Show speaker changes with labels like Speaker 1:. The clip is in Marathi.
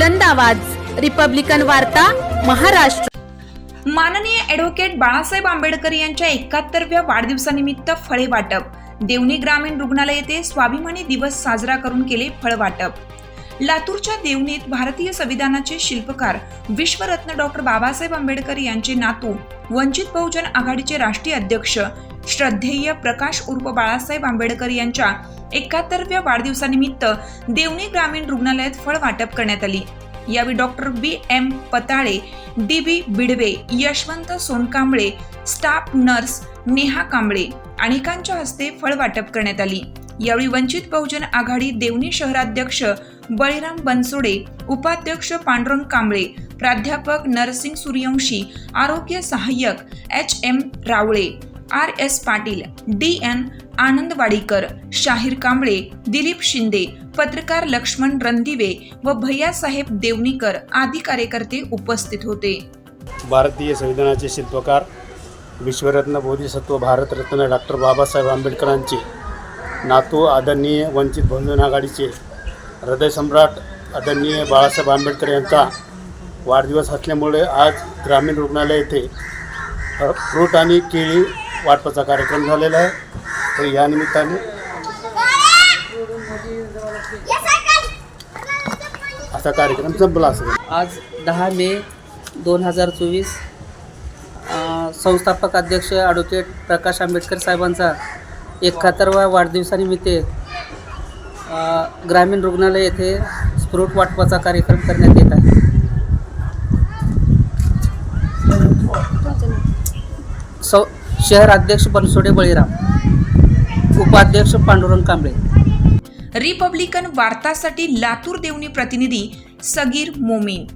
Speaker 1: बुलंद आवाज. रिपब्लिकन वार्ता महाराष्ट्र.
Speaker 2: माननीय ॲडव्होकेट बाळासाहेब आंबेडकर यांच्या एकाहत्तरव्या वाढदिवसानिमित्त फळे वाटप. देवणी ग्रामीण रुग्णालय येथे स्वाभिमानी दिवस साजरा करून केले फळ वाटप. लातूरच्या देवणीत भारतीय संविधानाचे शिल्पकार विश्वरत्न डॉक्टर बाबासाहेब आंबेडकर यांचे नातू वंचित बहुजन आघाडीचे राष्ट्रीय अध्यक्ष श्रद्धेय प्रकाश उर्फ बाळासाहेब आंबेडकर यांच्या एकाहत्तरव्या वाढदिवसानिमित्त देवणी ग्रामीण रुग्णालयात फळ वाटप करण्यात आली. यावेळी doctor B. M. Patale D. B. Bidwe Yashwant Sonkamble staff nurse Neha Kamble अनेकांच्या हस्ते फळ वाटप करण्यात आली. यावेळी वंचित बहुजन आघाडी देवणी शहराध्यक्ष बळीराम बनसोडे उपाध्यक्ष पांडुरंग कांबळे प्राध्यापक नरसिंग सूर्यवंशी आरोग्य सहाय्यक H. M. Rawale R S Patil D N Anandwadikar Shahir Kamble Dilip Shinde पत्रकार लक्ष्मण रणदिवे व भैयासाहेब देवणीकर आदी कार्यकर्ते उपस्थित होते.
Speaker 3: भारतीय संविधानाचे शिल्पकार विश्वरत्न बोधिसत्व भारतरत्न डॉक्टर बाबासाहेब आंबेडकरांचे नातू आदरणीय वंचित बहुजन आघाडीचे हृदयसम्राट आदरणीय बाळासाहेब आंबेडकर यांचा वाढदिवस असल्यामुळे आज ग्रामीण रुग्णालय येथे फ्रूट आणि केळी वाटपाचा कार्यक्रम झालेला आहे. तर या निमित्ताने असा कार्यक्रम संपला असेल.
Speaker 4: आज दहा मे दोन हजार चोवीस संस्थापक अध्यक्ष ॲडव्होकेट प्रकाश आंबेडकर साहेबांचा एकाहत्तरवा वाढदिवसानिमित्त ग्रामीण रुग्णालय येथे स्फ्रूट वाटपाचा कार्यक्रम करण्यात येत आहे. सौ शहर अध्यक्ष बनसोडे बळीराम उपाध्यक्ष पांडुरंग कांबळे.
Speaker 2: रिपब्लिकन वार्तासाठी लातूर देवणी प्रतिनिधी सगीर मोमीन.